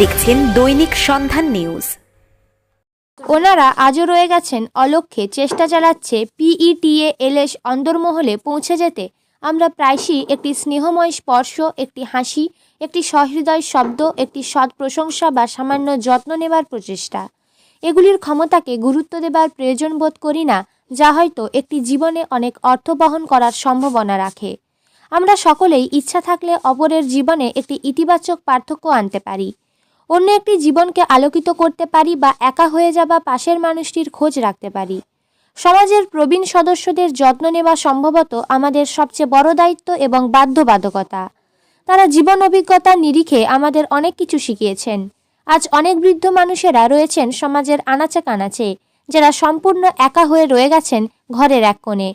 দেখছেন দৈনিক সন্ধান নিউজ। ওনারা আজও রয়ে গেছেন অলক্ষ্যে, চেষ্টা চালাচ্ছে পিইটিএ এলএস অন্দরমহলে পৌঁছে যেতে। আমরা প্রায়শই একটি স্নেহময় স্পর্শ, একটি হাসি, একটি সহৃদয় শব্দ, একটি সৎ প্রশংসা বা সামান্য যত্ন নেবার প্রচেষ্টা। এগুলির ক্ষমতাকে গুরুত্ব দেবার প্রয়োজন বোধ করি না, যা হয়তো একটি জীবনে অনেক অর্থ বহন করার সম্ভাবনা রাখে। আমরা সকলেই ইচ্ছা থাকলে অপরের জীবনে একটি ইতিবাচক পার্থক্য আনতে পারি। অন্য একটি জীবনকে আলোকিত করতে পারি বা একা হয়ে যাওয়া পাশের মানুষটির খোঁজ রাখতে পারি। সমাজের প্রবীণ সদস্যদের যত্ন নেওয়া সম্ভবত আমাদের সবচেয়ে বড় দায়িত্ব এবং বাধ্যবাধকতা। তারা জীবন অভিজ্ঞতার নিরিখে আমাদের অনেক কিছু শিখিয়েছেন। আজ অনেক বৃদ্ধ মানুষেরা রয়েছেন সমাজের আনাচে কানাচে যারা সম্পূর্ণ একা হয়ে রয়ে গেছেন ঘরের এক কোণে।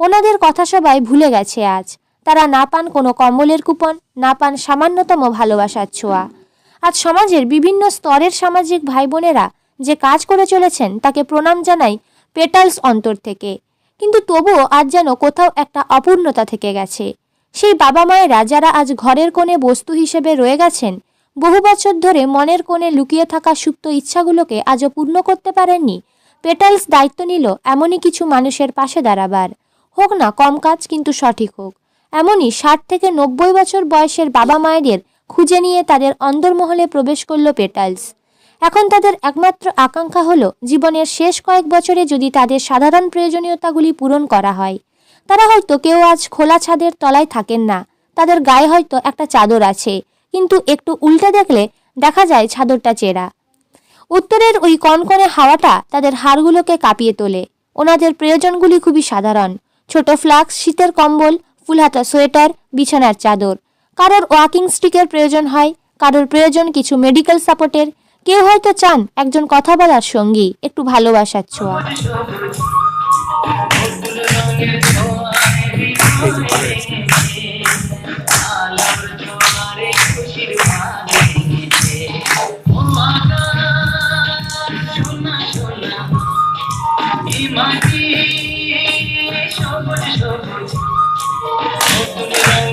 ওনাদের কথা সবাই ভুলে গেছে আজ। তারা না পান কোনো কম্বলের কুপন, না পান সামান্যতম ভালোবাসার ছোঁয়া। আজ সমাজের বিভিন্ন স্তরের সামাজিক ভাই বোনেরা যে কাজ করে চলেছেন তাকে প্রণাম জানাই পেটালস অন্তর থেকে। কিন্তু তবুও আজ যেন কোথাও একটা অপূর্ণতা থেকে গেছে। সেই বাবা মায়েরা যারা আজ ঘরের কোণে বস্তু হিসেবে রয়ে গেছেন, বহু বছর ধরে মনের কোণে লুকিয়ে থাকা সুপ্ত ইচ্ছাগুলোকে আজও পূর্ণ করতে পারেননি, পেটালস দায়িত্ব নিল এমনই কিছু মানুষের পাশে দাঁড়াবার। হোক না, কম কাজ, কিন্তু সঠিক হোক। এমনই ষাট থেকে নব্বই বছর বয়সের বাবা মায়েদের খুঁজে নিয়ে তাদের অন্দরমহলে প্রবেশ করল পেটালস। এখন তাদের একমাত্র আকাঙ্ক্ষা হলো জীবনের শেষ কয়েক বছরে যদি তাদের সাধারণ প্রয়োজনীয়তাগুলি পূরণ করা হয়। তারা হয়তো কেউ আজ খোলা ছাদের তলায় থাকেন না। তাদের গায়ে হয়তো একটা চাদর আছে, কিন্তু একটু উল্টে দেখলে দেখা যায় চাদরটা চেরা। উত্তরের ওই কনকনে হাওয়াটা তাদের হাড়গুলোকে কাঁপিয়ে তোলে। ওনাদের প্রয়োজনগুলি খুবই সাধারণ। ছোট ফ্লাক্স, শীতের কম্বল ফুলহাতা সোয়েটার, বিছানার চাদর। কারোর ওয়াকিং স্টিকের প্রয়োজন হয়, কারোর প্রয়োজন কিছু মেডিকেল সাপোর্টের। কেউ হয়তো চান একজন কথা বলার সঙ্গী, একটু ভালোবাসার ছোঁয়া। মাটি সবুজ সবুজ।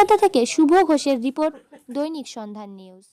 কলকাতা থেকে শুভ ঘোষের রিপোর্ট দৈনিক সন্ধান নিউজ।